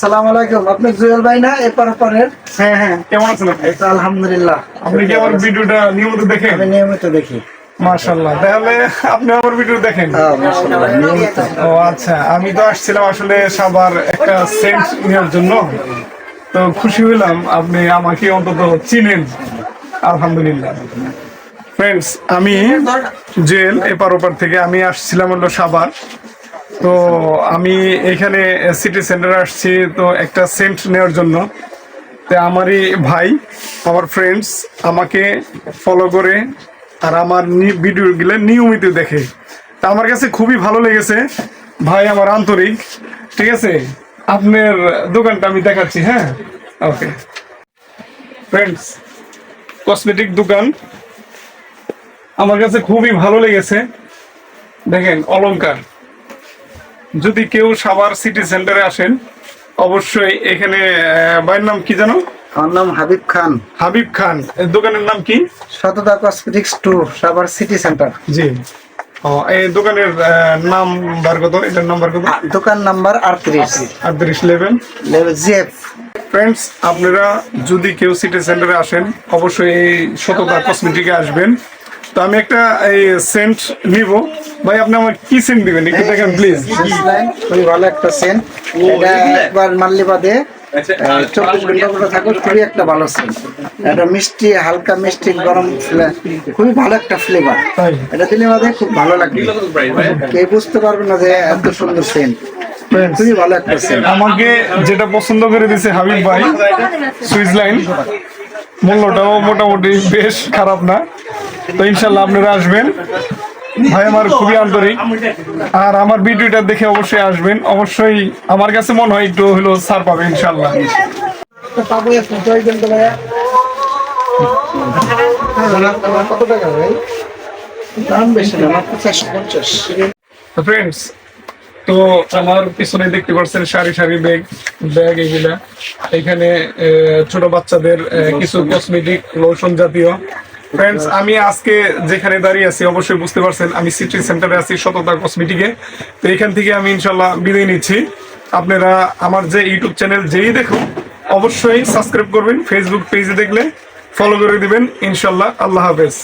সালাম আলাইকুম। আপনি জুয়েল ভাই না? এপার ওপারের হ্যাঁ হ্যাঁ। কেমন আছেন আপনি? তো আলহামদুলিল্লাহ। আপনি কি আমার ভিডিওটা নিয়মিত দেখেন? আমি নিয়মিত দেখি। মাশাল্লাহ তাহলে আপনি আমার ভিডিও দেখেন? হ্যাঁ মাশাআল্লাহ ও আচ্ছা। আমি তো আসছিলাম আসলে সবার একটা সেন্ট নেওয়ার জন্য। তো খুশি হইলাম আপনি আমাকে অন্তত চিনেন। আলহামদুলিল্লাহ। ফ্রেন্ডস আমি জেল এপার ওপার থেকে আমি আসছিলাম হলো সাবার তো আমি এখানে সিটি সেন্টারে আসছি, তো একটা সেন্ট নেওয়ার জন্য। তো আমারই ভাই, আমার ফ্রেন্ডস আমাকে ফলো করে আর আমার ভিডিওগুলো নিয়মিত দেখে। তা আমার কাছে খুবই ভালো লেগেছে। ভাই আমার আন্তরিক, ঠিক আছে? আপনার দোকানটা আমি দেখাচ্ছি হ্যাঁ? ওকে ফ্রেন্ডস কসমেটিক দোকান। আমার কাছে খুবই ভালো লেগেছে। দেখেন, অলংকার। যদি কেউ সাভার সিটি সেন্টারে আসেন অবশ্যই এখানে ভাইয়ের নাম কি জানো আমার নাম হাবিব খান। হাবিব খান। দোকানের নাম কি? শতদা cosmetics two Savar city centre. জি। এই দোকানের আহ, নাম বার কত? এটার নাম্বার কত? দোকান নাম্বার আটত্রিশ। আটত্রিশ লেভেল। জিএফ। ফ্রেন্ডস আপনারা যদি কেউ সিটি সেন্টারে আসেন অবশ্যই এই শততা কসমেটিকে আসবেন। তো আমি একটা এই সেন্ট নিব। ভাই আপনি আমার কি সেন্ট দিবেন? একটু দেখেন প্লিজ খুবই ভালো একটা সেন্ট এটা একবার মারলে বাদে চব্বিশ ঘণ্টা করে থাকো খুবই একটা ভালো সেন্ট এটা মিষ্টি হালকা মিষ্টি গরম খুবই ভালো একটা ফ্লেভার এটা দিলে বাদে খুব ভালো লাগবে কেউ বুঝতে পারবে না যে এত সুন্দর সেন্ট খুবই ভালো একটা সেন্ট আমাকে যেটা পছন্দ করে দিয়েছে হাবিব ভাই সুইজলাইন মূল্যটাও মোটামুটি বেশ খারাপ না। তো ইনশাল্লাহ আপনারা আসবেন। ভাই আমার খুবই আন্তরিক। আর আমার ভিডিওটা দেখে অবশ্যই আসবেন। অবশ্যই আমার কাছে মনে হয় একটু হলো ছাড় পাবে ইনশাল্লাহ ফ্রেন্ডস তো আমার পিছনে দেখতে পাচ্ছেন সারি সারি ব্যাগ ব্যাগ এগুলা। এখানে ছোট বাচ্চাদের কিছু কসমেটিক লোশন জাতীয় ফ্রেন্ডস আমি আজকে যেখানে দাঁড়িয়ে আছি, অবশ্যই বুঝতে পারছেন, আমি সিটি সেন্টারে আছি সততা কসমেটিকে তো এখান থেকে আমি ইনশাল্লাহ বিদায় নিচ্ছি। আপনারা আমার যে ইউটিউব চ্যানেল যেই দেখুন অবশ্যই সাবস্ক্রাইব করবেন ফেসবুক পেজে দেখলে ফলো করে দিবেন। ইনশাল্লাহ আল্লাহ হাফেজ।